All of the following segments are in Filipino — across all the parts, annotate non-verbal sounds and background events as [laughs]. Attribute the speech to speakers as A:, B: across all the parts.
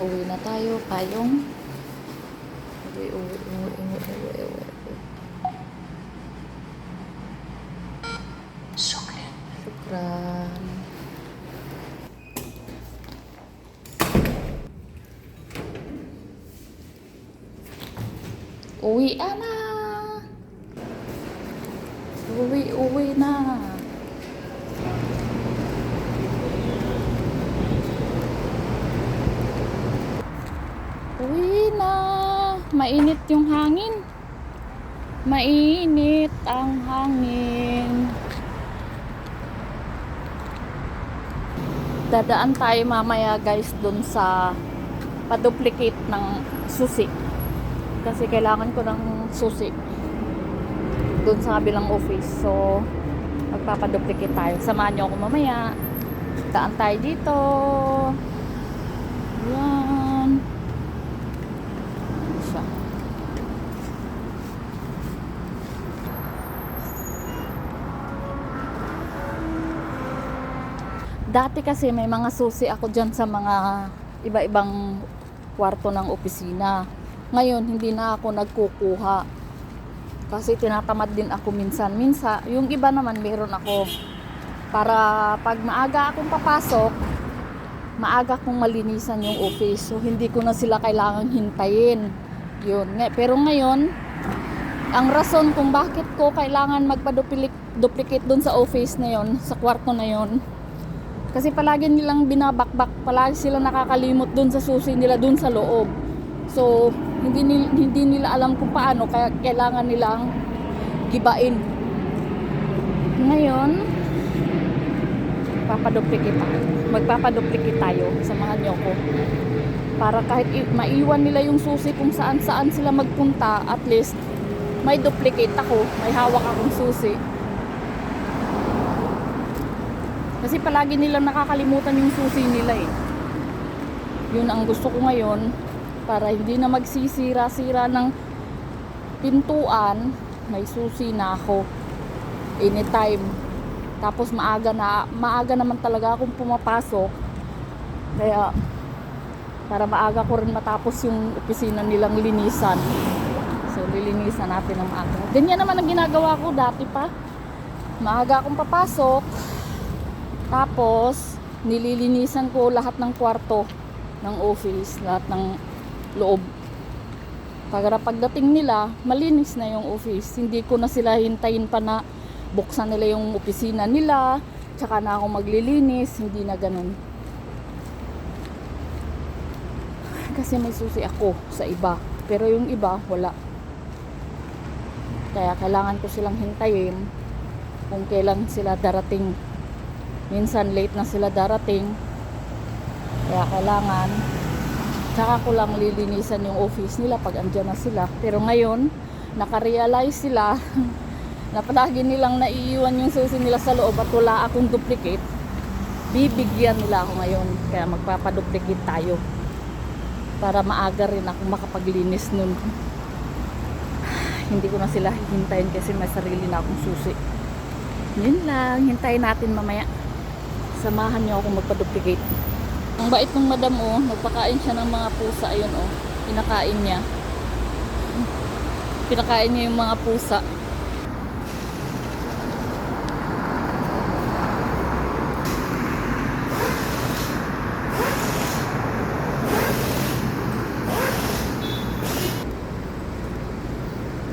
A: uwi na tayo payong uwi uwi uwi uwi uwi uwi Uwi na. Uwi, uwi na. Na. Mainit yung hangin. Mainit ang hangin. Dadaan tayo mamaya guys dun sa paduplicate ng susi. Kasi kailangan ko ng susi. Dun sa kabilang office. So, magpapaduplicate tayo. Samahan niyo ako mamaya. Daan tayo dito. Yan. Siya. Dati kasi may mga susi ako dyan sa mga iba-ibang kwarto ng opisina. Ngayon, hindi na ako nagkukuha. Kasi tinatamad din ako minsan. Minsan, yung iba naman meron ako. Para pag maaga akong papasok, maaga kong malinisan yung office. So, hindi ko na sila kailangang hintayin. Yun. Pero ngayon, ang rason kung bakit ko kailangan magpa-duplicate dun sa office na yon, sa kwarto na yon, kasi palagi nilang binabakbak, palagi sila nakakalimot dun sa susi nila dun sa loob. So, hindi, nil- hindi nila alam kung paano, kaya kailangan nilang gibain. Ngayon, papaduplicate tayo. Magpapaduplicate tayo. Samahan niyo ko. Para kahit maiwan nila yung susi kung saan saan sila magpunta, at least may duplicate ako, may hawak akong susi. Kasi palagi nilang nakakalimutan yung susi nila eh. Yun ang gusto ko ngayon para hindi na magsisira-sira ng pintuan, may susi na ako anytime. Tapos maaga na maaga naman talaga akong pumapasok. Kaya para maaga ko rin matapos yung opisina nilang linisan. So lilinisan natin ng maaga. Ganyan naman ang ginagawa ko dati pa. Maaga akong papasok, tapos, nililinisan ko lahat ng kwarto ng office, lahat ng loob. Para pagdating nila, malinis na yung office. Hindi ko na sila hintayin pa na buksan nila yung opisina nila, tsaka na ako maglilinis, hindi na ganun. Kasi may susi ako sa iba, pero yung iba, wala. Kaya kailangan ko silang hintayin kung kailan sila darating minsan late na sila darating. Kaya kailangan tsaka ko lang lilinisan yung office nila pag andyan na sila. Pero ngayon nakarealize sila [laughs] na palagi nilang naiiwan yung susi nila sa loob at wala akong duplicate. Bibigyan nila ako ngayon kaya magpapaduplicate tayo. Para maaga rin ako makapaglinis nun. [sighs] Hindi ko na sila hintayin kasi may sarili na akong susi. Yun lang hintayin natin mamaya samahan niyo ako magpa-duplicate. Ang bait ng madam oh, nagpakain siya ng mga pusa ayun oh. Pinakain niya. Pinakain niya yung mga pusa.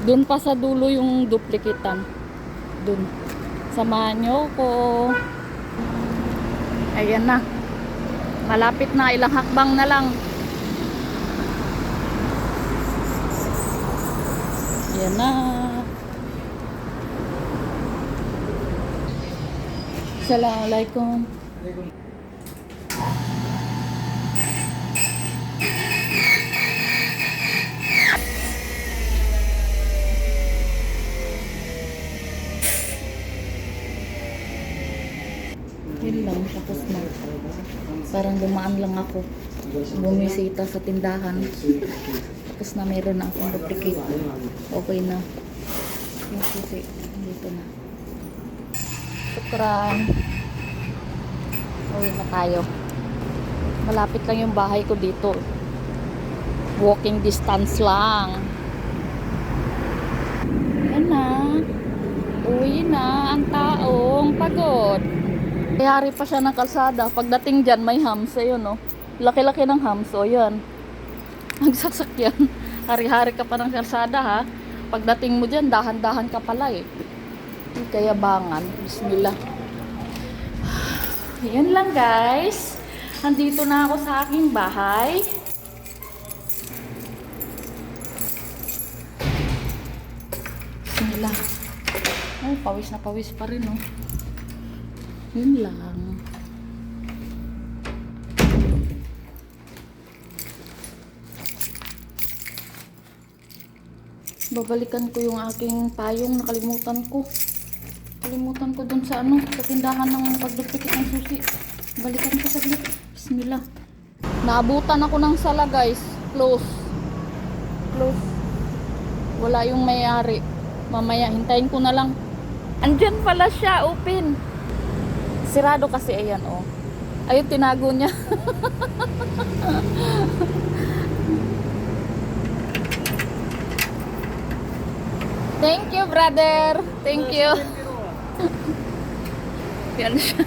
A: Doon pa sa dulo yung duplicatean. Doon. Samahan niyo ko. Ayan na. Malapit na. Ilang hakbang na lang. Ayan na. Assalamualaikum. Yun Parang dumaan lang ako. Bumisita sa tindahan. Tapos na meron na akong duplicate. Okay na. Yung. Dito na. Sukran. Uwi na tayo. Malapit lang yung bahay ko dito. Walking distance lang. Yan na. Uwi na ang taong pagod. Kayari pa siya ng kalsada. Pagdating dyan, may hams. Ayun, no? Laki-laki ng hams. O, yan. [laughs] Ang sasakyan. Hari-hari ka pa ng kalsada, ha? Pagdating mo dyan, dahan-dahan ka pala, eh. Yung Kayabangan. Bismillah. [sighs] Yan lang, guys. Nandito na ako sa aking bahay. Bismillah. Ay, pawis na pawis pa rin, oh. Yun lang. Babalikan ko yung aking payong. Nakalimutan ko. Nakalimutan ko dun sa ano, sa tindahan ng pagdupikit ng susi. Balikan ko saglit. Bismillah. Naabutan ako ng sala, guys. Close. Close. Wala yung may-ari. Mamaya, hintayin ko na lang. Andyan pala siya, open. Sirado kasi, ayan, oh. Ayun, tinago niya. [laughs] Thank you, brother. Thank you. [laughs] Yan siya.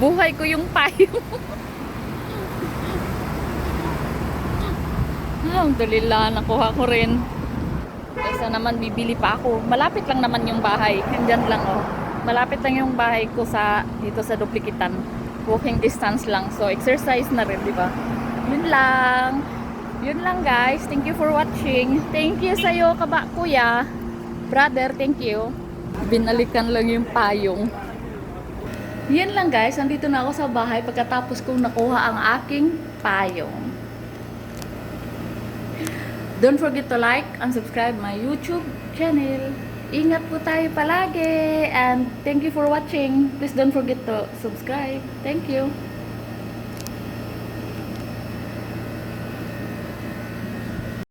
A: Buhay ko yung payong. [laughs] Alhamdulillah, nakuha ko rin. Kaysa naman bibili pa ako. Malapit lang naman yung bahay. Nandyan lang oh. Malapit lang yung bahay ko sa dito sa duplikitan. Walking distance lang. So exercise na rin, di ba? Yun lang. Yun lang guys. Thank you for watching. Thank you sa'yo, kaba kuya. Brother, thank you. Binalikan lang yung payong. Yan lang guys. Nandito na ako sa bahay pagkatapos kong nakuha ang aking payong. Don't forget to like and subscribe my YouTube channel. Ingat po tayo palagi. And thank you for watching. Please don't forget to subscribe. Thank you.